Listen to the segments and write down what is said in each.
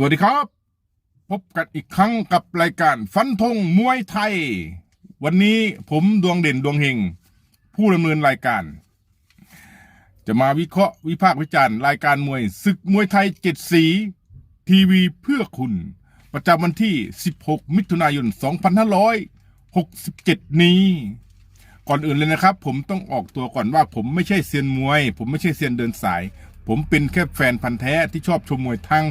สวัสดีครับ พบกันอีกครั้งกับรายการฟันธงมวยไทย วันนี้ผมดวงเด่นดวงเฮงผู้ดำเนินรายการ จะมาวิเคราะห์วิพากษ์วิจารณ์รายการมวยศึกมวยไทยเจ็ดสี ทีวีเพื่อคุณ ประจำวันที่ 16 มิถุนายน 2567 นี้ ก่อนอื่นเลยนะครับ ผมต้องออกตัวก่อนว่าผมไม่ใช่เซียนมวย ผมไม่ใช่เซียนเดินสาย ผมเป็นแค่แฟนพันธ์แท้ที่ชอบชมมวยทาง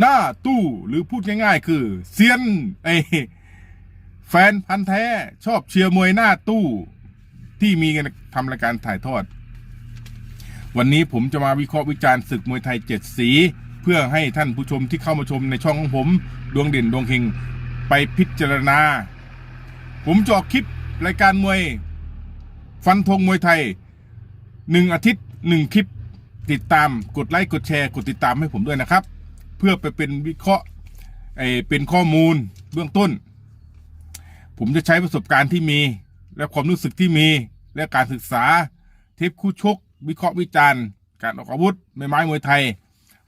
หน้าตู้หรือพูดง่ายๆ คือเซียนไอแฟนพันธ์แท้ชอบเชียร์มวยหน้าตู้ ที่มีกันทำรายการถ่ายทอด วันนี้ผมจะมาวิเคราะห์วิจารณ์ศึกมวยไทยเจ็ดสี เพื่อให้ท่านผู้ชมที่เข้ามาชมในช่องของผม ดวงเด่นดวงเฮงไปพิจารณา ผมจะออกคลิปรายการมวย ฟันธงมวยไทยหนึ่งอาทิตย์หนึ่งคลิปติดตามกดไลค์กดแชร์กดติดตามให้ผมด้วยนะครับ เพื่อไปเป็นวิเคราะห์เอ่อเป็นข้อมูลเบื้องต้น ผมจะใช้ประสบการณ์ที่มี และความรู้สึกที่มี และการศึกษา เทปคู่ชก วิเคราะห์วิจารณ์ การออกอาวุธไม้ไม้มวยไทย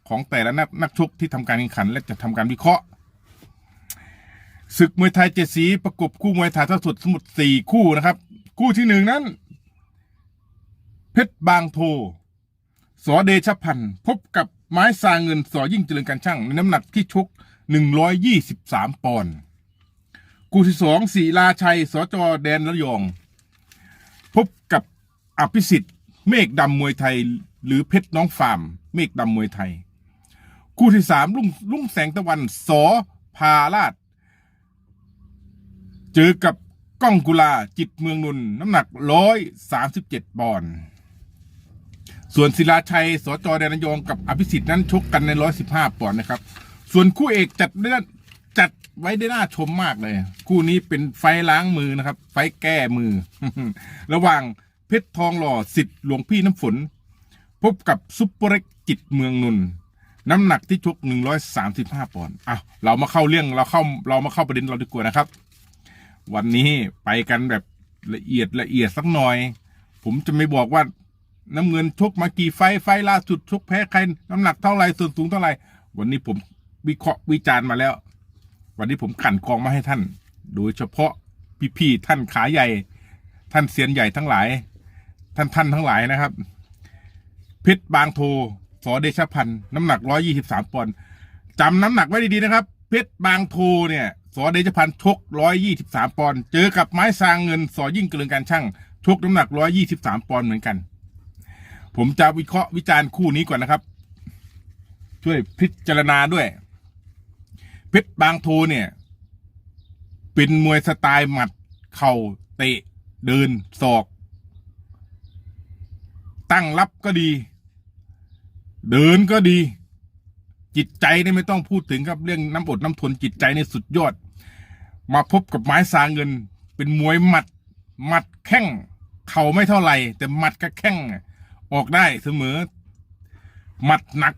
ของแต่ละนักนักชกที่ทำการแข่งขัน และจะทำการวิเคราะห์ศึกมวยไทยเจ็ดสีประกบคู่มวยถ่ายทอดสดสมุดสี่คู่นะครับ คู่ที่หนึ่งนั้น เพชรบางโท สอเดชพันธ์พบกับ ไม้ซางเงินสอยิ่งเจริญการช่างในน้ำหนักที่ชก 123 ปอนด์คู่ที่สองศิลาชัยสจแดนระยอง พบกับอภิสิทธิ์เมฆดำมวยไทย หรือเพชรน้องฟาร์ม เมฆดำมวยไทยคู่ที่สามลุงลุงแสงตะวันสอพาราช เจอกับก้องกุลาจิตเมืองนนน้ำหนักร้อยสามสิบเจ็ดปอนด์ ส่วนศิลาชัยสจแดนนยองกับอภิสิทธิ์นั้นชกกันในร้อยสิบห้าปอนด์นะครับ ส่วนคู่เอกจัดได้จัดไว้ได้น่าชมมากเลย คู่นี้เป็นไฟล้างมือนะครับ ไฟแก้มือ ระหว่างเพชรทองหล่อสิทธิ์หลวงพี่น้ำฝน พบกับซุปเปอร์เล็กจิตเมืองนนท์น้ำหนักที่ชกหนึ่งร้อยสามสิบห้าปอนด์อะเรามาเข้าเรื่องเราเข้าเรามาเข้าประเด็นเราดีกว่านะครับ วันนี้ไปกันแบบละเอียดละเอียดสักหน่อย ผมจะไม่บอกว่า น้ำเงินชกมากี่ไฟท์ไฟท์ล่าสุดชกแพ้ใคร น้ำหนักเท่าไหร่ส่วนสูงเท่าไหร่ วันนี้ผมวิเคราะห์วิจารณ์มาแล้ว วันนี้ผมกันกองมาให้ท่าน โดยเฉพาะพี่ๆท่านขาใหญ่ ท่านเสียนใหญ่ทั้งหลาย ท่านท่านทั้งหลายนะครับเพชรบางโทสอเดชพันธ์น้ำหนักร้อยยี่สิบสามปอนด์จำน้ำหนักไว้ดีๆนะครับ เพชรบางโทเนี่ยสอเดชพันธ์ชกร้อยยี่สิบสามปอนด์เจอกับไม้ซางเงินสอยิ่งเกลืองการช่างชกน้ำหนักร้อยยี่สิบสามปอนด์เหมือนกัน ผมจะวิเคราะห์วิจารณ์คู่นี้ก่อนนะครับ ช่วยพิจารณาด้วย เพชรบางโทเนี่ย เป็นมวยสไตล์หมัด เข่าเตะ เดินศอก ตั้งรับก็ดี เดินก็ดี จิตใจนี่ไม่ต้องพูดถึงครับเรื่องน้ำอดน้ำทนจิตใจในสุดยอด มาพบกับไม้สางเงิน เป็นมวยหมัดหมัดแข้งเข่าไม่เท่าไหร่ แต่หมัดกับแข้ง ออกได้เสมอ หมัดหนัก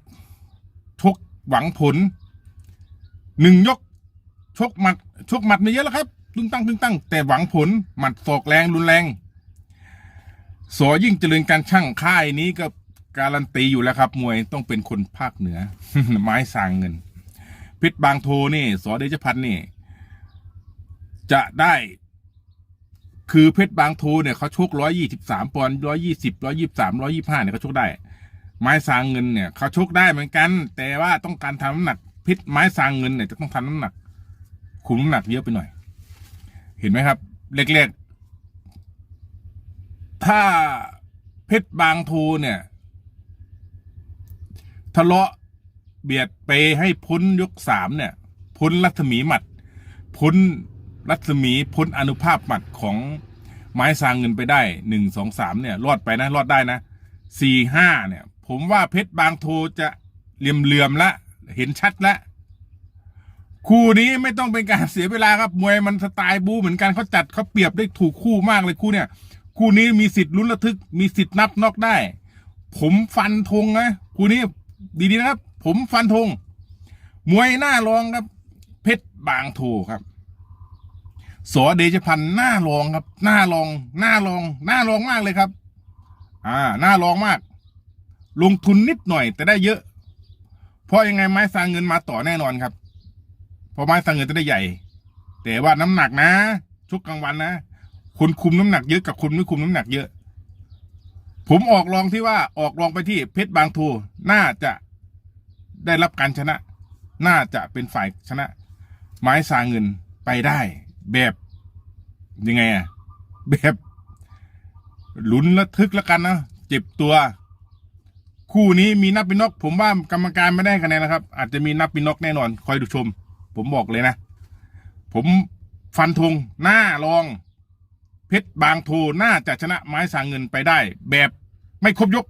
ชกหวังผลหนึ่งยก ชกหมัด ชกหมัดไม่เยอะแล้วครับตึงตั้งตึงตั้ง แต่หวังผลหมัดศอกแรงรุนแรงสอยิ่งเจริญการช่างค่ายนี้ก็การันตีอยู่แล้วครับ มวยต้องเป็นคนภาคเหนือ ไม้สางเงินพชรบางโทนี่สอเดชพันธ์นี่ จะได้ คือเพชรบางโทเนี่ยเขาชกร้อยยี่สิบสามปอนด์ร้อยยี่สิบร้อยยี่สามร้อยยี่ห้าเนี่ยเขาชกได้ ไม้สางเงินเนี่ยเขาชกได้เหมือนกัน แต่ว่าต้องการทำน้ำหนักเพชรไม้สางเงินเนี่ยจะต้องทำน้ำหนัก คุมน้ำหนักเยอะไปหน่อย เห็นไหมครับเล็กๆ ถ้าเพชรบางโทเนี่ย ทะเลาะเบียดไปให้พ้นยกสามเนี่ย พ้นรัศมีหมัด พ้น รัศมีพ้นอนุภาพหมัดของไม้สร้างเงินไปได้หนึ่งสองสามเนี่ย รอดไปนะ รอดได้นะสี่ห้าเนี่ย ผมว่าเพชรบางโทจะเหลี่ยมเหลื่อมๆละ เห็นชัดละคู่นี้ไม่ต้องเป็นการเสียเวลาครับมวยมันสไตล์บูเหมือนกันเขาจัดเขาเปรียบได้ถูกคู่มากเลยคู่เนี่ย คู่นี้มีสิทธิ์ลุ้นระทึก มีสิทธิ์นับนอกได้ ผมฟันธงนะคู่นี้ดีๆนะครับ ผมฟันธงมวยหน้ารองครับ เพชรบางโทครับ สอเดชพันธ์หน้ารองครับ หน้ารอง หน้ารอง หน้ารองมากเลยครับ อ่า หน้ารองมาก ลงทุนนิดหน่อย แต่ได้เยอะ เพราะยังไงไม้สร้างเงินมาต่อแน่นอนครับเพราะไม้สร้างเงินจะได้ใหญ่ แต่ว่าน้ำหนักนะชุกกลางวันนะคนคุมน้ำหนักเยอะกับคนไม่คุมน้ำหนักเยอะ ผมออกรองที่ว่าออกรองไปที่เพชรบางทูน่าจะได้รับการชนะ น่าจะเป็นฝ่ายชนะ ไม้สร้างเงินไปได้ แบบยังไงอะแบบลุ้นระทึกแล้วกันนะเจ็บตัว คู่นี้มีนับเป็นนก ผมว่ากรรมการไม่ได้คะแนนนะครับ อาจจะมีนับเป็นนกแน่นอน คอยดูชม ผมบอกเลยนะ ผมฟันธงหน้ารอง เพชรบางโทน่าจะชนะไม้สางเงินไปได้ แบบไม่ครบยก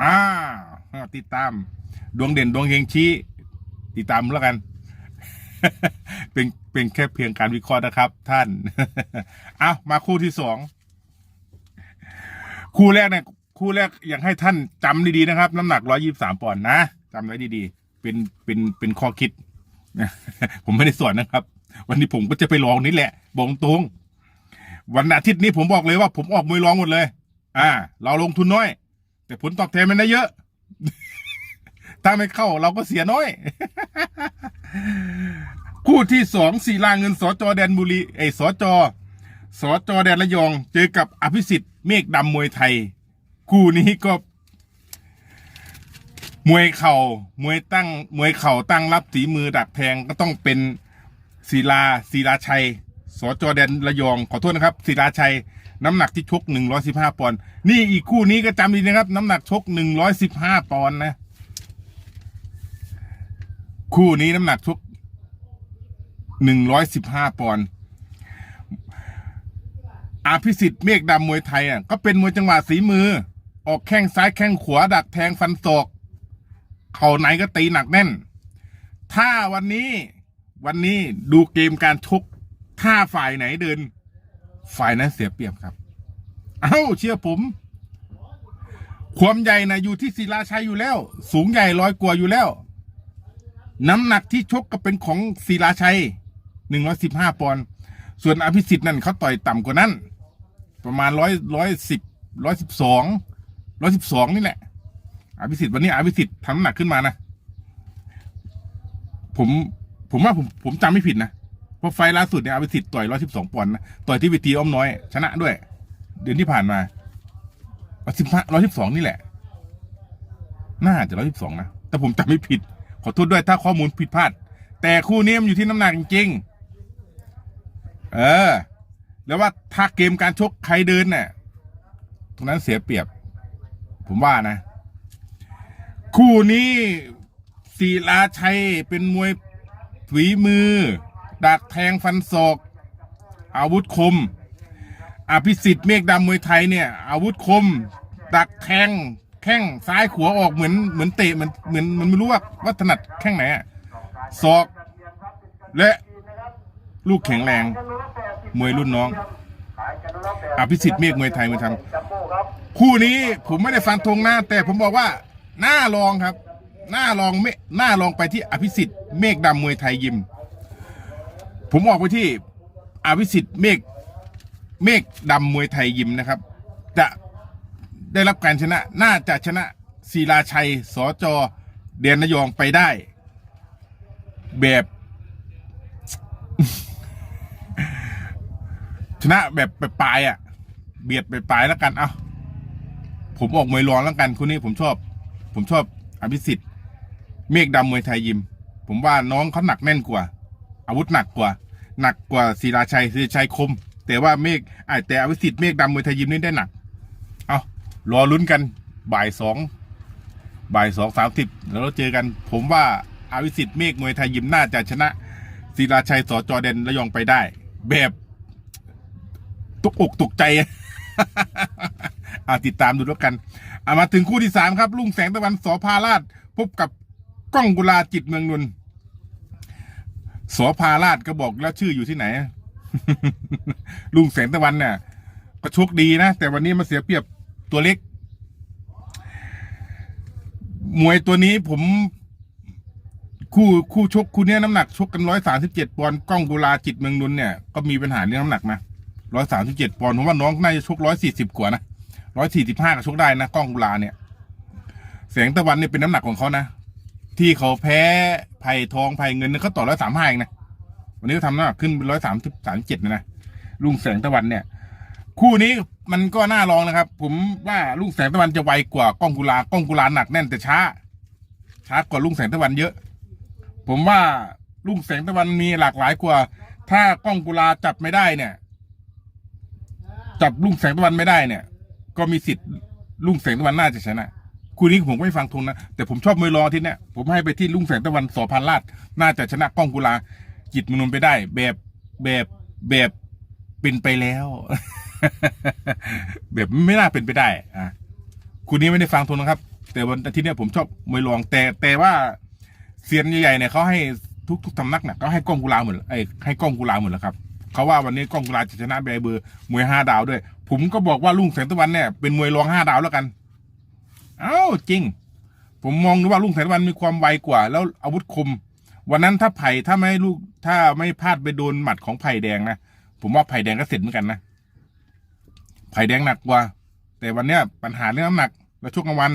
อ่าติดตาม ดวงเด่นดวงเฮงชี้ ติดตามแล้วกัน เป็นเป็นแค่เพียงการวิเคราะห์นะครับ ท่าน เอามาคู่ที่สอง คู่แรกเนี่ยคู่แรกอยากให้ท่านจำดีๆนะครับ น้ำหนักร้อยี่สามปอนด์นะจำไว้ดีๆ เป็นเป็นเป็นข้อคิด ผมไม่ได้สอนนะครับ วันนี้ผมก็จะไปลองนี่แหละบอกตรงวันอาทิตย์นี้ผมบอกเลยว่า ผมออกมวยรองหมดเลย อ่า เราลงทุนน้อย แต่ผลตอบแทนมันได้เยอะ ถ้าไม่เข้าเราก็เสียน้อย คู่ที่สองสีลาเงินสจแดนบุรีไอยสจสจแดนระยอง เจอกับอภิสิทธิ์เมฆดำมวยไทย คู่นี้ก็ มวยเข่ามวยตั้งมวยเข่าตั้งรับสีมือดักแทงก็ต้องเป็นศิลาศิลาชัยสจแดนระยอง ขอโทษนะครับศิลาชัย น้ำหนักที่ชกหนึ่งร้อยสิบห้าปอนด์นี่อีกคู่นี้ก็จำดีนะครับ น้ำหนักชกหนึ่งร้อยสิบห้าปอนด์นะ คู่นี้น้ำหนักชก หนึ่งร้อยสิบห้าปอนด์อาภิสิทธิ์เมฆดำมวยไทยอะก็เป็นมวยจังหวะสีมือ ออกแข้งซ้ายแข้งขวาดักแทงฟันศอกเข่าไหนก็ตีหนักแน่น ถ้าวันนี้วันนี้ดูเกมการชกถ้าฝ่ายไหนเดิน ฝ่ายนั้นเสียเปรียบครับ เอ้าเชื่อผม ความใหญ่นะอยู่ที่ศิลาชัยอยู่แล้ว สูงใหญ่ร้อยกว่าอยู่แล้ว น้ำหนักที่ชกก็เป็นของศิลาชัย หนึ่งร้อยสิบห้าปอนด์ส่วนอภิสิทธิ์นั่นเขาต่อยต่ำกว่านั้น ประมาณร้อยร้อยสิบร้อยสิบสองร้อยสิบสองนี่แหละอภิสิทธิ์วันนี้อภิสิทธิ์ทำน้ำหนักขึ้นมานะผมผมว่าผมผมจำไม่ผิดนะเพราะไฟล่าสุดเนี่ยอภิสิทธิ์ต่อยร้อยสิบสองปอนด์นะต่อยที่เวทีอ้อมน้อย ชนะด้วย เดือนที่ผ่านมาร้อยสิบห้าร้อยสิบสองนี่แหละ น่าจะร้อยสิบสองนะแต่ผมจำไม่ผิด ขอโทษด้วยถ้าข้อมูลผิดพลาด แต่คู่นี้มันอยู่ที่น้ำหนักจริงๆ เออ แล้วว่าถ้าเกมการชกใครเดินเนี่ยตรงนั้นเสียเปรียบ ผมว่านะ คู่นี้ศิลาชัยเป็นมวยฝีมือ ดักแทงฟันศอก อาวุธคม อภิสิทธิ์เมฆดำมวยไทยเนี่ย อาวุธคม ดักแทงแข้งซ้ายขวาออกเหมือนเหมือนเตะเหมือนเหมือนมันไม่รู้ว่าว่าถนัดแข้งไหนอะศอก และ ลูกแข็งแรง มวยรุ่นน้อง อภิสิทธิ์เมฆมวยไทยมาทำคู่นี้ผมไม่ได้ฟันธงหน้า แต่ผมบอกว่าหน้าลองครับ หน้าลองเมหน้าลองไปที่อภิสิทธิ์เมฆดำมวยไทยยิม ผมออกไปที่อภิสิทธิ์เมฆเมฆดำมวยไทยยิมนะครับ จะได้รับการชนะ น่าจะชนะศิลาชัยสอจอเดนนยองไปได้ แบบ ชนะแบบปลายอะ เบียดไปปลายแล้วกัน เอาผมออกมวยรองแล้วกันคนนี้ผมชอบ ผมชอบอภิสิทธิ์ เมฆดำมวยไทยยิม ผมว่าน้องเขาหนักแน่นกว่า อาวุธหนักกว่า หนักกว่าศิลาชัยศิลาชัยคม แต่ว่าเมฆไอแต่อภิสิทธิ์เมฆดำมวยไทยยิมนี่ได้หนัก เอารอลุ้นกัน บ่ายสองบ่ายสองสามสิบแล้วเราเจอกัน ผมว่าอาวิสิทธิ์เมฆมวยไทยยิมน่าจะชนะศิลาชัยสอจอเดนระยองไปได้ แบบ ตกอกตกใจอาติดตามดูแล้วกันอามาถึงคู่ที่สามครับ ลุงแสงตะวันสอพาราชพบกับก้องกุลาจิตเมืองนนท์สอพาราชก็บอกแล้วชื่ออยู่ที่ไหน ลุงแสงตะวันเนี่ยก็โชคดีนะ แต่วันนี้มาเสียเปรียบตัวเล็ก มวยตัวนี้ผม คู่คู่ชกคู่นี้น้ำหนักชกกันร้อยสาสิบเจ็ดปอนด์กล้องกุลาจิตเมืองนนท์เนี่ยก็มีปัญหาเรื่องน้ำหนักนะ ร้อยสามสิบเจ็ดปอนด์ผมว่าน้องน่าจะชกร้อยสี่สิบกว่านะร้อยสี่สิบห้าก็ชกได้นะกล้องกุลาเนี่ยแสงตะวันเนี่ยเป็นน้ำหนักของเขานะที่เขาแพ้ไผ่ทองไผ่เงินเนี่ยเขาต่อร้อยสามห้าเองนะวันนี้เขาทำน้ำหนักขึ้นเป็นร้อยสามสิบสามเจ็ดนะลุงแสงตะวันเนี่ย คู่นี้มันก็น่าลองนะครับ ผมว่าลุงแสงตะวันจะไวกว่ากล้องกุลากล้องกุลาหนักแน่นแต่ช้า ช้ากว่าลุงแสงตะวันเยอะ ผมว่าลุงแสงตะวันมีหลากหลายกว่า ถ้ากล้องกุลาจับไม่ได้เนี่ย จับลุงแสงตะวันไม่ได้เนี่ย ก็มีสิทธิ์ลุงแสงตะวันน่าจะชนะคู่นี้ผมไม่ฟังทงนะแต่ผมชอบมวยรอที่เนี่ยผมให้ไปที่ลุงแสงตะวันสอพันลาดน่าจะชนะกล้องกุลาจิตมนุนไปได้ แบบแบบแบบเป็นไปแล้ว แบบไม่น่าเป็นไปได้อะคู่นี้ไม่ได้ฟังทงนะครับ แต่วันอาทิตย์เนี้ยผมชอบมวยรอง แต่แต่ว่าเซียนใหญ่ๆเนี่ยเขาให้ทุกทุกสำนักเนี่ยเขาให้กล้องกุลาหมดไอ้ยให้กล้องกุลาหมดแล้วครับ เขาว่าวันนี้กล้องกุลาจะชนะแบเบอร์มวยห้าดาวด้วย ผมก็บอกว่าลุงแสงตะวันเนี่ยเป็นมวยรองห้าดาวแล้วกัน เอ้าจริง ผมมองดูว่าลุงแสงตะวันมีความไวกว่า แล้วอาวุธคม วันนั้นถ้าไผ่ถ้าไม่ลูกถ้าไม่พลาดไปโดนหมัดของไผ่แดงนะผมว่าไผ่แดงก็เสร็จเหมือนกันนะไผ่แดงหนักกว่า แต่วันเนี้ยปัญหาเรื่องน้ำหนักแล้วช่วงกลางวัน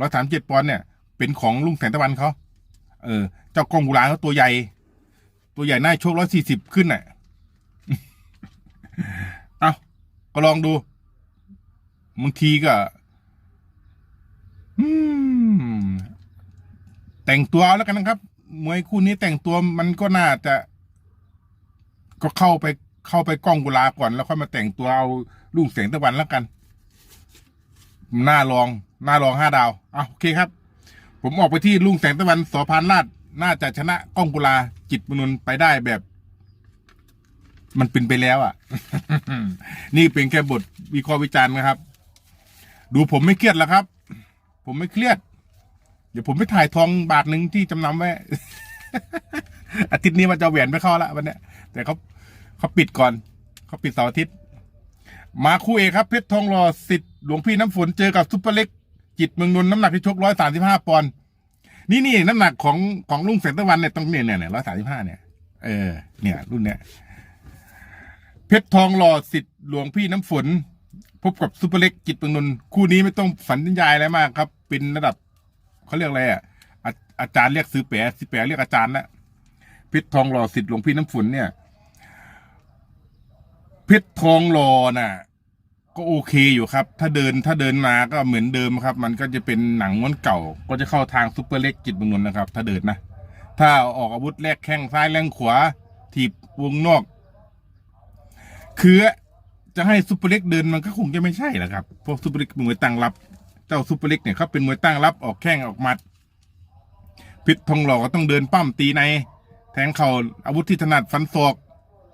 ร้อยสามเจ็ดปอนด์เนี่ย เป็นของลุงแสงตะวันเขาเออ เจ้ากองกุลาเขาตัวใหญ่ ตัวใหญ่น่าโชคร้อยสี่สิบขึ้นน่ะ เอาก็ลองดูบางทีก็อืมแต่งตัวเอาแล้วกันนะครับ มวยคู่นี้แต่งตัวมันก็น่าจะ ก็เข้าไปเข้าไปกล้องกุลาก่อน แล้วค่อยมาแต่งตัวเอาลุงแสงตะวันแล้วกันหน้าลองหน้าลองห้าดาวอะโอเคครับ ผมออกไปที่ลุงแสงตะวันสอพานลาดน่าจะชนะกล้องกุลาจิตมนุนไปได้แบบ มันเป็นไปแล้วอะ นี่เป็นแค่บทวิเคราะห์วิจารณ์นะครับ ดูผมไม่เครียดแล้วครับ ผมไม่เครียด เดี๋ยวผมไปถ่ายทองบาทหนึ่งที่จำนำไว้ อาทิตย์นี้มันจะเอาแหวนไปเข้าละวันเนี้ย แต่เขาเขาปิดก่อน เขาปิดเสาร์อาทิตย์ มาคู่เอกครับเพชรทองหล่อสิทธิ์หลวงพี่น้ำฝนเจอกับซุปเปอร์เล็ก จิตเมืองนนท์น้ำหนักที่ชกร้อยสามสิบห้าปอนด์นี่นี่น้ำหนักของของลุงแสงตะวันเนี่ยต้องเนี่ยเนี่ยร้อยสามสิบห้าเนี่ยเออเนี่ยรุ่นเนี้ยเพ ชรทองหล่อสิทธิ์หลวงพี่น้ำฝน พบกับซุปเปอร์เล็กจิตเมืองนนท์คู่นี้ไม่ต้องฝันยายอะไรมากครับ เป็นระดับเขาเรียกอะไรอะอาอาจารย์เรียกซื้อแปะซื้อแปะเรียกอาจารย์ละเพชรทองหล่อสิทธิ์หลวงพี่น้ำฝนเนี่ยเพชรทองหล่อน่ะ ก็โอเคอยู่ครับ ถ้าเดินถ้าเดินมาก็เหมือนเดิมครับ มันก็จะเป็นหนังม้วนเก่า ก็จะเข้าทางซุปเปอร์เล็กจิตเมืองนนท์นะครับ ถ้าเดินนะถ้าออกอาวุธแรกแข้งซ้ายแรงขวาถีบวงนอก คือจะให้ซุปเปอร์เล็กเดินมันก็คงจะไม่ใช่แหละครับเพราะซุปเปอร์เล็กเป็นมวยตั้งรับ เจ้าซุปเปอร์เล็กเนี่ยเขาเป็นมวยตั้งรับออกแข้งออกหมัดพิษทองหล่อก็ต้องเดินปั้มตีใน แทงเข่าอาวุธที่ถนัดฟันศอก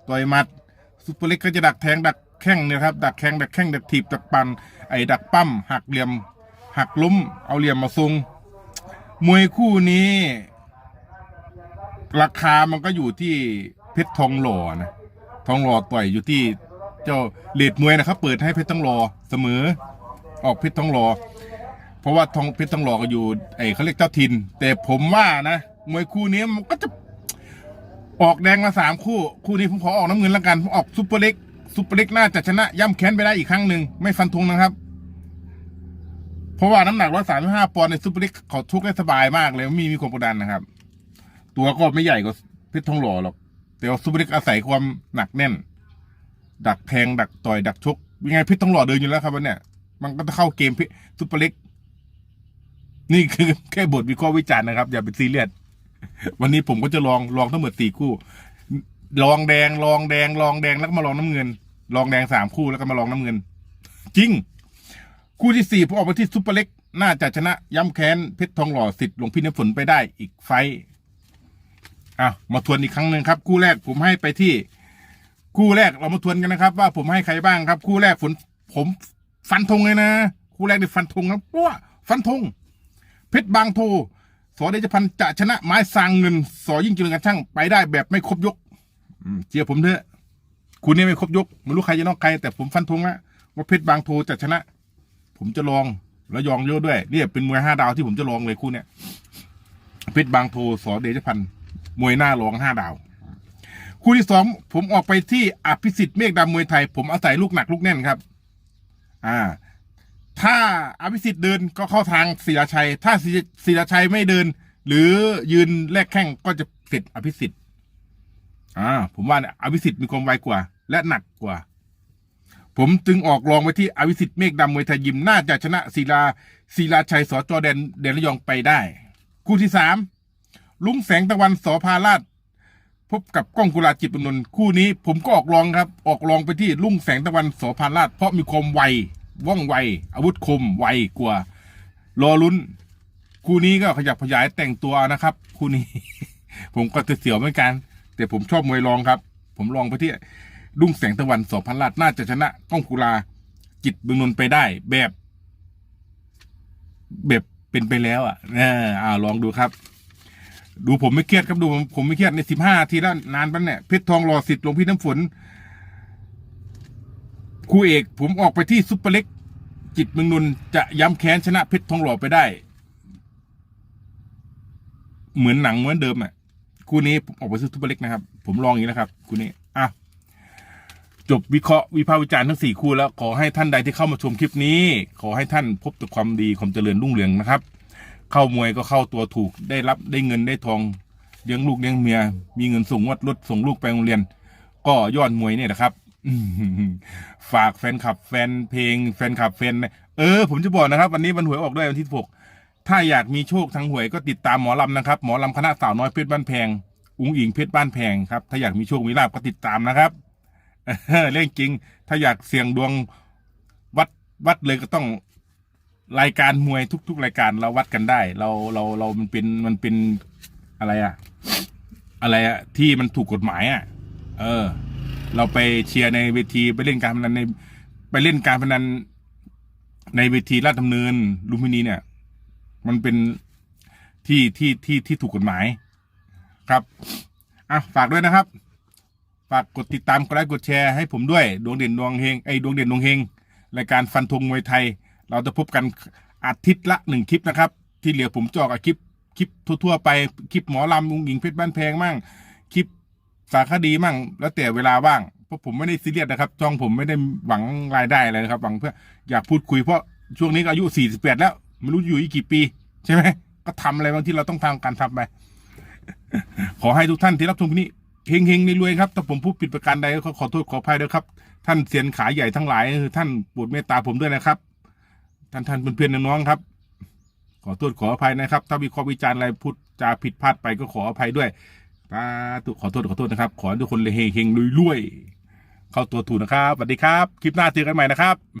ต่อยหมัดซุปเปอร์เล็กก็จะดักแทงดักแข้งเนี่ยครับ ดักแข้งดักแข้งดักถีบดักปันไอ้ดักปั้มหักเหลี่ยม หักล้ม เอาเหลี่ยมมาทรงมวยคู่นี้ ราคามันก็อยู่ที่เพชรทองหล่อนะ ทองหล่อต่อยอยู่ที่เจ้าเลดมวยนะครับ เปิดให้เพชรทองหล่อเสมอ ออกเพชรทองหล่อเพราะว่าทองเพชรทองหล่อก็อยู่ไอ้เขาเรียกเจ้าทินแต่ผมว่านะมวยคู่นี้มันก็จะออกแดงมาสามคู่ คู่นี้ผมขอออกน้ำเงินแล้วกันผมออกซุปเปอร์เล็กซุปเปอร์เล็กน่าจะชนะย่ำแค้นไปได้อีกครั้งหนึ่งไม่ฟันธงนะครับ เพราะว่าน้ำหนักร้อยสามห้าปอนด์ในซุปเปอร์เล็กเขาทุกได้สบายมากเลยไม่มีความกดดันนะครับ ตัวก็ไม่ใหญ่กว่าเพชรทองหล่อหรอก แต่ว่าซุปเปอร์เล็กอาศัยความหนักแน่น ดักแทงดักต่อยดักชกยังไงเพชรทองหล่อเดินอยู่แล้วครับวันเนี้ยมันก็จะเข้าเกมเพชรซุปเปอร์เล็ก นี่คือแค่บทวิเคราะห์วิจารณ์นะครับ อย่าเป็นซีเรียสวันนี้ผมก็จะลองลองทั้งหมดสี่คู่ลองแดงลองแดงลองแดงแล้วก็มาลองน้ำเงิน ลองแดงสามคู่แล้วก็มาลองน้ำเงิน จริง คู่ที่สี่ผมออกมาที่ซุปเปอร์เล็ก น่าจะชนะย้ำแค้นเพชรทองหล่อสิทธิ์หลวงพี่น้ำฝนไปได้อีกไฟ อะมาทวนอีกครั้งหนึ่งครับ คู่แรกผมให้ไปที่ คู่แรกเรามาทวนกันนะครับ ว่าผมให้ใครบ้างครับ คู่แรกผมผมฟันธงเลยนะ คู่แรกนี่ฟันธงนะปั้วฟันธงเพชรบางโทสอเดชพันธ์จะชนะไม้สร้างเงิน สอยิ่งเจริญกันช่างไปได้แบบไม่ครบยกเจียผมเถอะคุณนี่ไม่ครบยกไม่รู้ใครจะนอกใคร แต่ผมฟันธงแล้วว่าเพชรบางโทจะชนะ ผมจะลองแล้วยองเยอะด้วยเนี่ยเป็นมวยห้าดาวที่ผมจะลองเลยคู่เนี้ยเพชรบางโทสอเดชพันธ์ มวยหน้ารองห้าดาว คู่ที่สองผมออกไปที่อภิสิทธิ์เมฆดำมวยไทย ผมอาศัยลูกหนักลูกแน่นครับ อ่า ถ้าอภิสิทธิ์เดินก็เข้าทางศิลาชัย ถ้าศิลาชัยไม่เดิน หรือยืนแลกแข้งก็จะเสร็จอภิสิทธิ์อ่าผมว่าเนี่ยอภิสิทธิ์มีความไวกว่า และหนักกว่า ผมจึงออกรองไปที่อภิสิทธิ์เมฆดำมวยไทยยิมน่าจะชนะศิลาศิลาชัยสอจอแดนเดนระยองไปได้ คู่ที่สาม ลุงแสงตะวันสอพาราชพบกับก้องกุลาจิตบุญนนท์คู่นี้ ผมก็ออกรองครับ ออกรองไปที่ลุงแสงตะวันสอพาราชเพราะมีความไวว่องไว อาวุธคมไวกว่ารอลุ้น คู่นี้ก็ขยับขยายแต่งตัวนะครับ คู่นี้ ผมก็จะเสียวเหมือนกัน แต่ผมชอบมวยรองครับ ผมลองไปที่ลุงแสงตะวันสอพันลาดน่าจะชนะก้องกุลาจิตบุญนนท์ไปได้แบบ แบบเป็นไปแล้วอะอ่าลองดูครับ ดูผมไม่เครียดครับดูผมผมไม่เครียดในสิบห้าทีแล้วนานปันเนี่ยเพชรทองรอสิทธิ์หลวงพี่น้ำฝนคู่เอก ผมออกไปที่ซุปเปอร์เล็ก จิตเมืองนนจะย้ำแค้นชนะเพชรทองหล่อไปได้ เหมือนหนังเหมือนเดิมอะคู่นี้ผมออกไปซื้อซุปเปอร์เล็กนะครับ ผมลองอย่างนี้นะครับคู่นี้อะจบวิเคราะห์วิพากษ์วิจารณ์ทั้งสี่คู่แล้วขอให้ท่านใดที่เข้ามาชมคลิปนี้ ขอให้ท่านพบแต่ความดีความเจริญรุ่งเรืองนะครับ เข้ามวยก็เข้าตัวถูกได้รับได้เงินได้ทองเลี้ยงลูกเลี้ยงเมีย มีเงินส่งวัดรถส่งลูกไปโรงเรียน ก็ยอดมวยเนี่ยนะครับฝากแฟนคลับ แฟนเพลง แฟนคลับแฟนเออ ผมจะบอกนะครับ วันนี้วันหวยออกด้วยวันที่หกถ้าอยากมีโชคทางหวยก็ติดตามหมอลำนะครับ หมอลำคณะสาวน้อยเพชรบ้านแพง อุ้งอิงเพชรบ้านแพงครับ ถ้าอยากมีโชคมีลาบก็ติดตามนะครับเรื่องจริง ถ้าอยากเสี่ยงดวงวัดวัดเลยก็ต้อง รายการมวยทุก ๆ รายการเราวัดกันได้ เราเราเรามันเป็นมันเป็นอะไรอะอะไรอะที่มันถูกกฎหมายอะเออ เราไปเชียร์ในเวทีไปเล่นการพนันในไปเล่นการพนันในเวทีราชดำเนินลุมพินีเนี่ย มันเป็นที่ที่ที่ที่ถูกกฎหมายครับอะฝากด้วยนะครับ ฝากกดติดตามกดไลค์กดแชร์ให้ผมด้วยดวงเด่นดวงเฮงไอ้ดวงเด่นดวงเฮงรายการฟันธงมวยไทย เราจะพบกันอาทิตย์ละหนึ่งคลิปนะครับ ที่เหลือผมจอกคลิปคลิปทั่วๆไปคลิปหมอลำอุ้งหญิงเพชรบ้านแพงมั่งคลิปสารคดีมั่ง แล้วแต่เวลาว่างเพราะผมไม่ได้ซีเรียสนะครับจ้องผมไม่ได้หวังรายได้อะไรนะครับ หวังเพื่ออยากพูดคุยเพราะช่วงนี้ก็อายุสี่สิบแปดแล้วไม่รู้อยู่อีกกี่ปี ใช่ไหมก็ทำอะไรบางที่เราต้องทำการทำไปขอให้ทุกท่านที่รับชมคลิปนี้เฮงเฮงๆรวยครับ ถ้าผมพูดผิดประการใดก็ขอโทษขออภัยด้วยครับ ท่านเซียนขาใหญ่ทั้งหลายคือท่านโปรดเมตตาผมด้วยนะครับ ท่านท่านเพื่อนๆน้องๆครับ ขอโทษขออภัยนะครับ ถ้ามีข้อวิจารณ์อะไรพูดจาผิดพลาดไปก็ขออภัยด้วยตาตุขอโทษขอโทษนะครับ ขอให้ทุกคนเลยเฮงๆรวยๆเข้าตัวถูกนะครับสวัสดีครับ คลิปหน้าเจอกันใหม่นะครับ